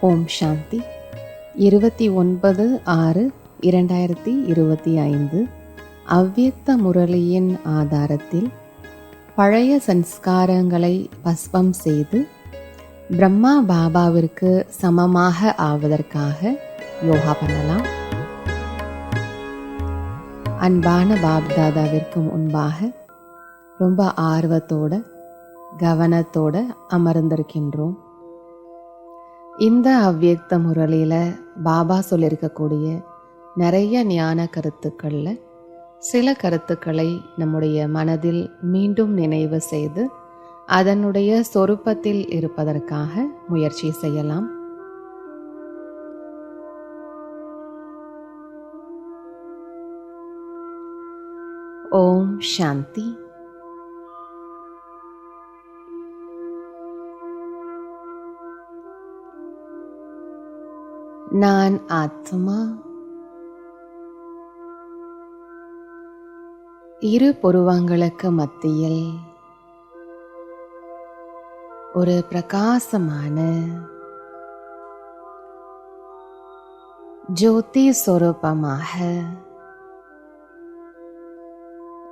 ஓம் சாந்தி. இருபத்தி ஒன்பது ஆறு இரண்டாயிரத்தி இருபத்தி ஐந்து. அவ்யக்த முரளியின் ஆதாரத்தில் பழைய சன்ஸ்காரங்களை பஸ்பம் செய்து பிரம்மா பாபாவிற்கு சமமாக ஆவதற்காக யோகா பண்ணலாம். அன்பான பாப்தாதாவிற்கு முன்பாக ரொம்ப ஆர்வத்தோட கவனத்தோட அமர்ந்திருக்கின்றோம். இந்த அவ்வியக்த முரளியில் பாபா சொல்லியிருக்கக்கூடிய நிறைய ஞான கருத்துக்களில் சில கருத்துக்களை நம்முடைய மனதில் மீண்டும் நினைவு செய்து அதனுடைய சொருப்பத்தில் இருப்பதற்காக முயற்சி செய்யலாம். ஓம் சாந்தி. நான் ஆத்மா. இரு புருவங்களுக்கு மத்தியில் ஒரு பிரகாசமான ஜோதி சொரூபமாக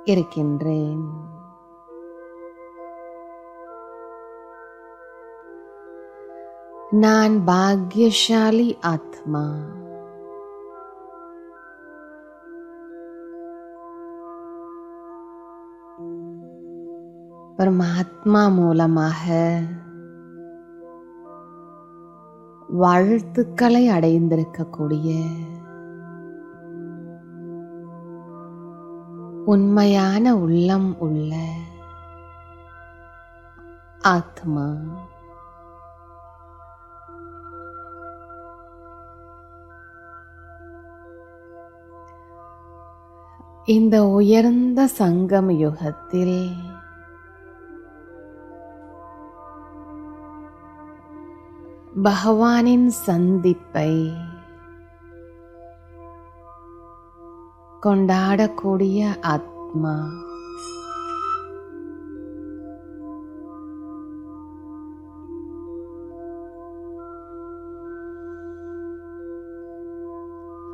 இருக்கின்றேன். நான் பாக்யசாலி ஆத்மா. பரமாத்மா மூலமாக வாழ்த்துக்களை அடைந்திருக்கக்கூடிய உண்மையான உள்ளம் உள்ள ஆத்மா. இந்த உயர்ந்த சங்கம் யுகத்தில். பகவானின் சந்திப்பை கொண்டாடக்கூடிய ஆத்மா.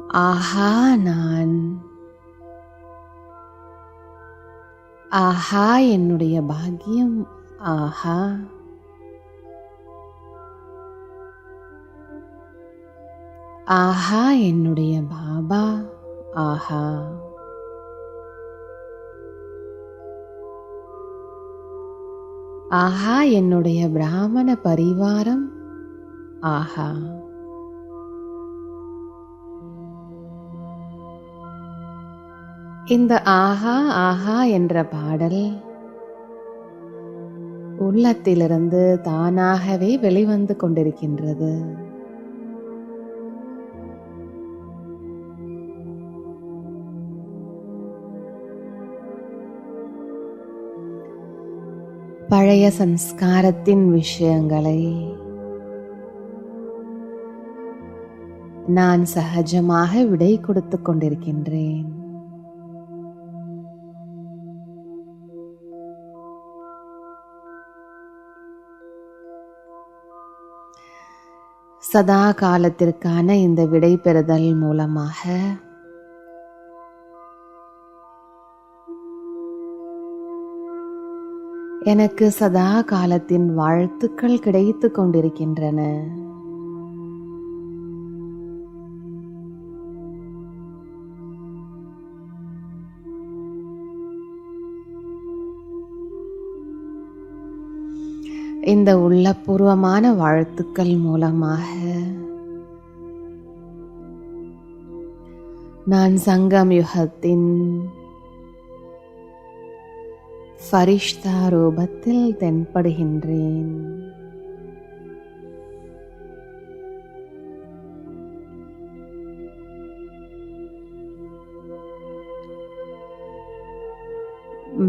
ஆஹா நான் ஆஹா என்னுடைய பாக்கியம். ஆஹா. ஆஹா என்னுடைய பாபா. ஆஹா. ஆஹா என்னுடைய பிராமண பரிவாரம். ஆஹா. இந்த ஆஹா ஆஹா என்ற பாடல் உள்ளத்திலிருந்து தானாகவே வெளிவந்து கொண்டிருக்கின்றது. பழைய சம்ஸ்காரத்தின் விஷயங்களை நான் சகஜமாக விடை கொடுத்து கொண்டிருக்கின்றேன். சதா காலத்திற்கான இந்த விடை பெறுதல் மூலமாக எனக்கு சதா காலத்தின் வாழ்த்துக்கள் கிடைத்து கொண்டிருக்கின்றன. இந்த உள்ளபூர்வமான வாழ்த்துக்கள் மூலமாக நான் சங்கம் யுகத்தின் ஃபரிஷ்தா ரூபத்தில் தென்படுகின்றேன்.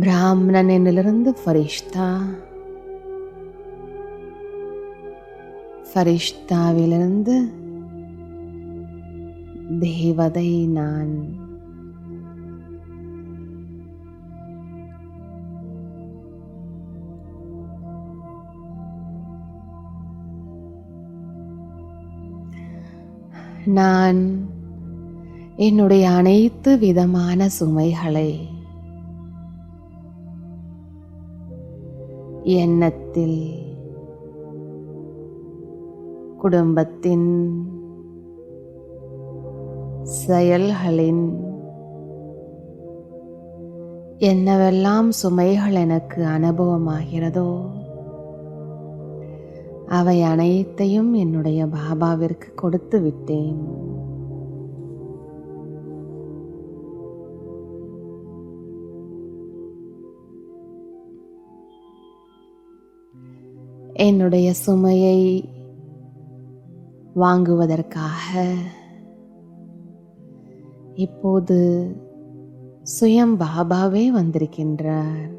பிராமணனிலிருந்து ஃபரிஷ்தா ஃபரிஷ்தாவிலிருந்து தேவதை நான். நான் என்னுடைய அனைத்து விதமான சுமைகளை எண்ணத்தில் குடும்பத்தின் செயல்களின் என்னவெல்லாம் சுமைகள் எனக்கு அனுபவமாகிறதோ அவை அனைத்தையும் என்னுடைய பாபாவிற்கு கொடுத்து விட்டேன். என்னுடைய சுமையை வாங்குவதற்காக. இப்போது சுயம் பாபாவே வந்திருக்கின்றார்.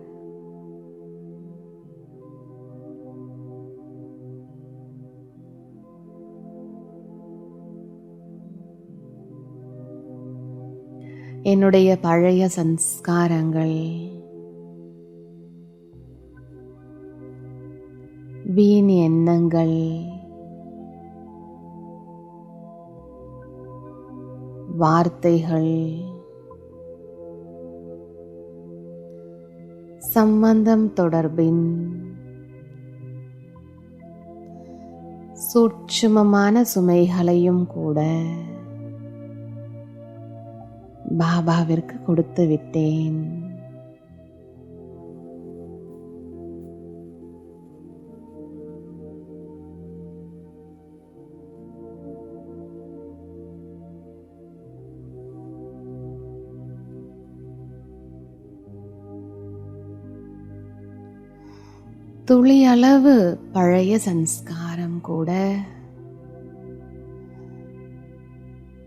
என்னுடைய பழைய சன்ஸ்காரங்கள் வீண் எண்ணங்கள். வார்த்தைகள். சம்பந்தம் தொடர்பின் சூட்சுமமான சுமைகளையும் கூட பாபாவிற்கு கொடுத்து விட்டேன். துளியளவு பழைய சன்ஸ்காரம் கூட.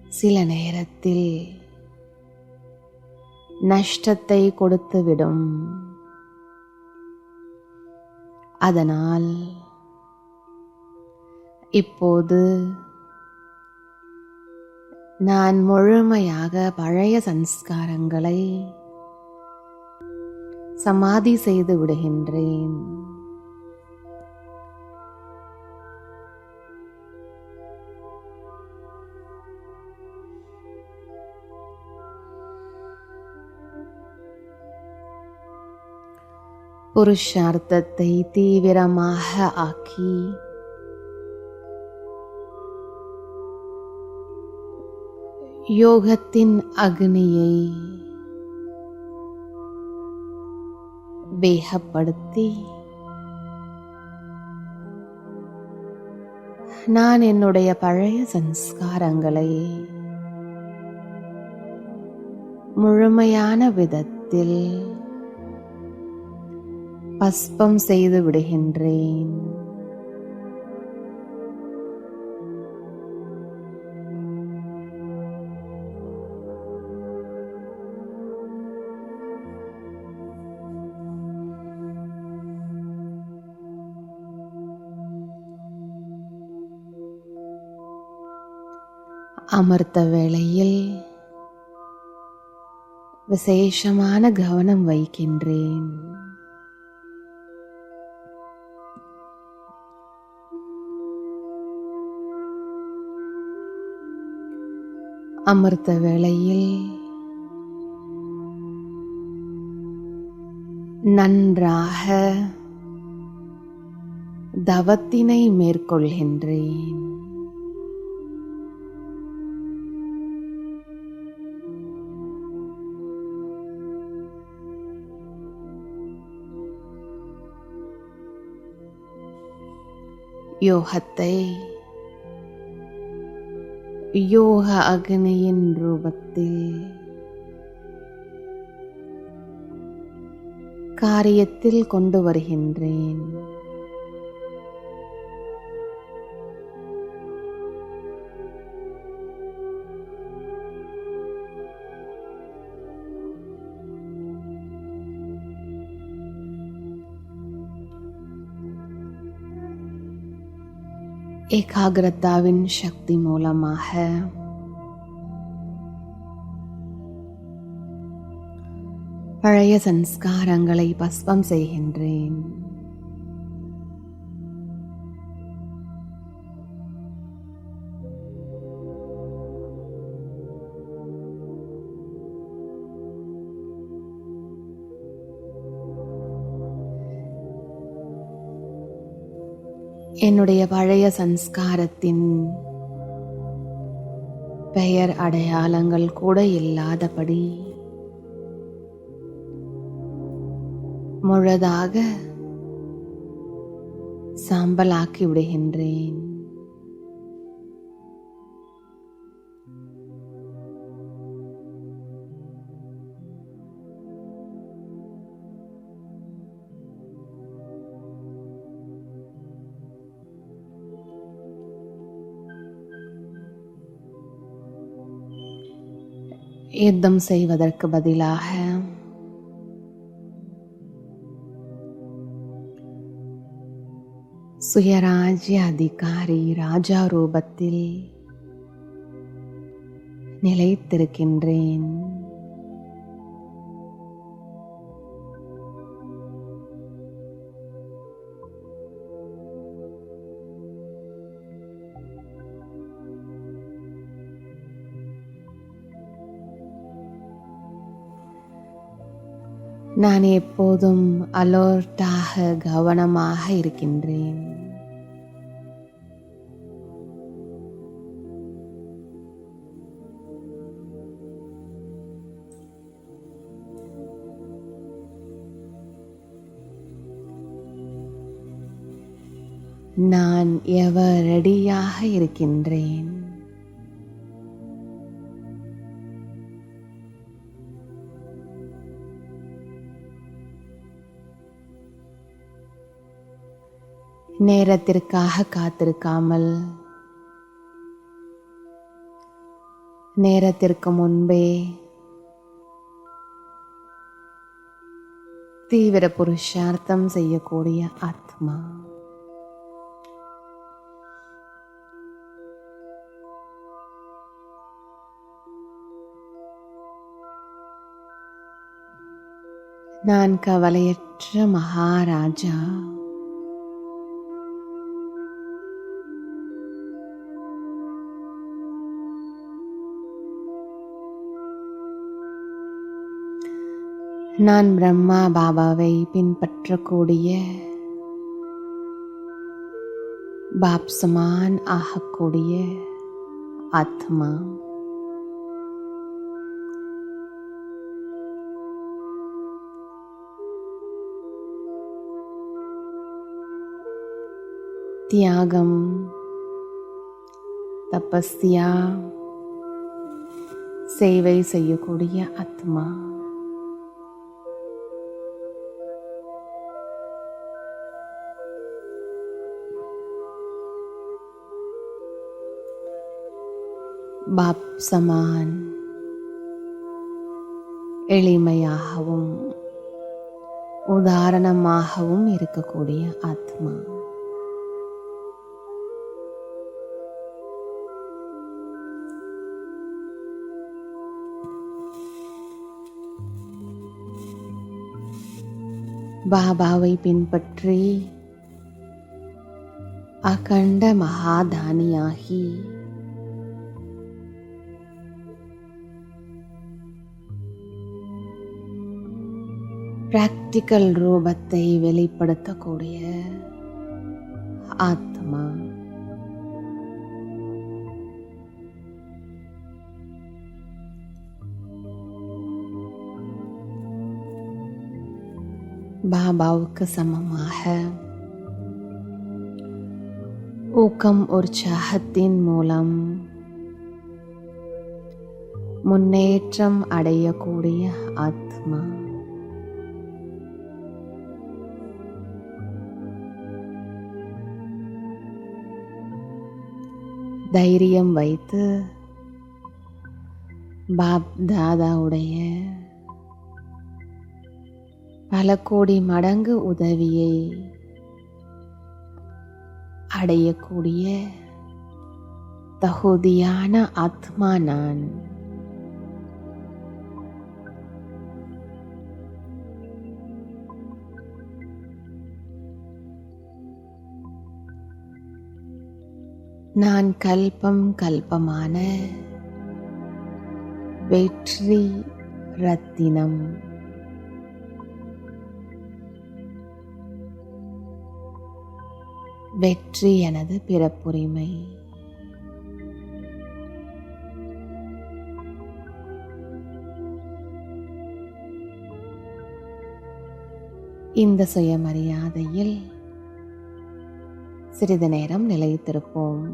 சில நேரத்தில் நஷ்டத்தை கொடுத்துவிடும். அதனால் இப்போது நான் முழுமையாக பழைய சன்ஸ்காரங்களை சமாதி செய்து விடுகின்றேன். புருஷார்த்தத்தை தீவிரமாக ஆக்கி. யோகத்தின் அக்னியை வேகப்படுத்தி நான் என்னுடைய பழைய சன்ஸ்காரங்களை முழுமையான விதத்தில் பஸ்பம் செய்து விடுகின்றேன். அமர்த்த வேளையில் விசேஷமான கவனம் வைக்கின்றேன் அமர்த்த வேளையில் நன்றாக தவத்தினை மேற்கொள்கின்றேன். யோகத்தை யோக அக்னியின் ரூபத்தில் காரியத்தில் கொண்டு வருகின்றேன். ஏகாகிரதாவின் சக்தி மூலமாக. பழைய சன்ஸ்காரங்களை பஸ்பம் செய்கின்றேன். என்னுடைய பழைய சன்ஸ்காரத்தின் பெயர் அடையாளங்கள் கூட இல்லாதபடி முழுதாக சாம்பலாக்கி விடுகின்றேன். யுத்தம் செய்வதற்கு பதிலாக சுயராஜ்ய அதிகாரி ராஜா ரூபத்தில் நிலைத்திருக்கின்றேன். நான் எப்போதும் அலர்ட்டாக கவனமாக இருக்கின்றேன். நான் எவரடியாக இருக்கின்றேன்? நேரத்திற்காக காத்திருக்காமல் நேரத்திற்கு முன்பே தீவிர புருஷார்த்தம் செய்யக்கூடிய ஆத்மா. நான் கவலையற்ற மகாராஜா நான் பிரம்மா பாபாவை பின்பற்றக்கூடிய பாப்சமான் ஆகக்கூடிய ஆத்மா. தியாகம் தபஸ்தியா சேவை செய்யக்கூடிய ஆத்மா. பாப் சமான். எளிமையாகவும் உதாரணமாகவும் இருக்கக்கூடிய ஆத்மா. பாபாவை பின்பற்றி அகண்ட மகாதானியாகி பிராக்டிக்கல் ரூபத்தை வெளிப்படுத்தக்கூடிய ஆத்மா. பாபாவுக்கு சமமாக ஊக்கம் உற்சாகத்தின் மூலம் முன்னேற்றம் அடையக்கூடிய ஆத்மா. தைரியம் வைத்து பாப் தாதாவுடைய பல கோடி மடங்கு உதவியை அடையக்கூடிய தகுதியான ஆத்மா நான். நான் கல்பம் கல்பமான வெற்றி ரத்தினம். வெற்றி எனது பிறப்புரிமை. இந்த சுயமரியாதையில் சிறிது நேரம் நிலைத்திருப்போம்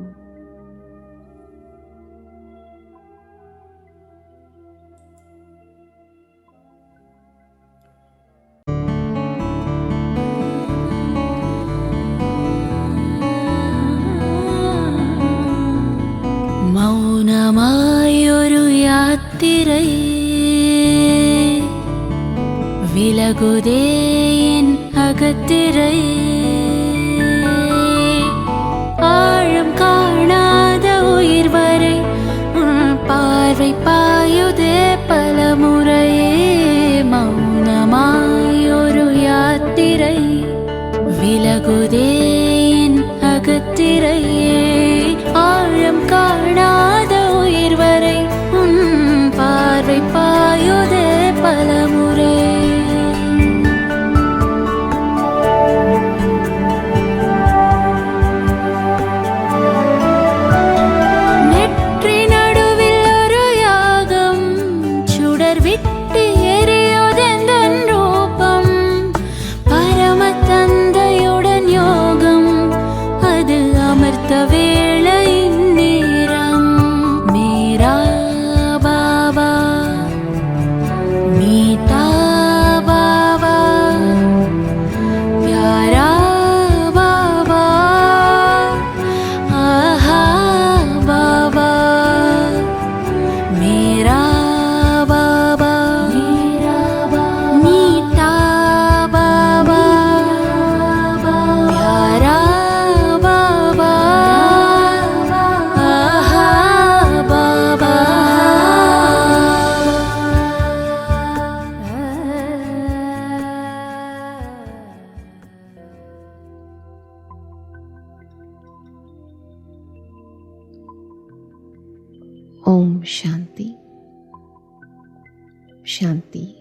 शांति।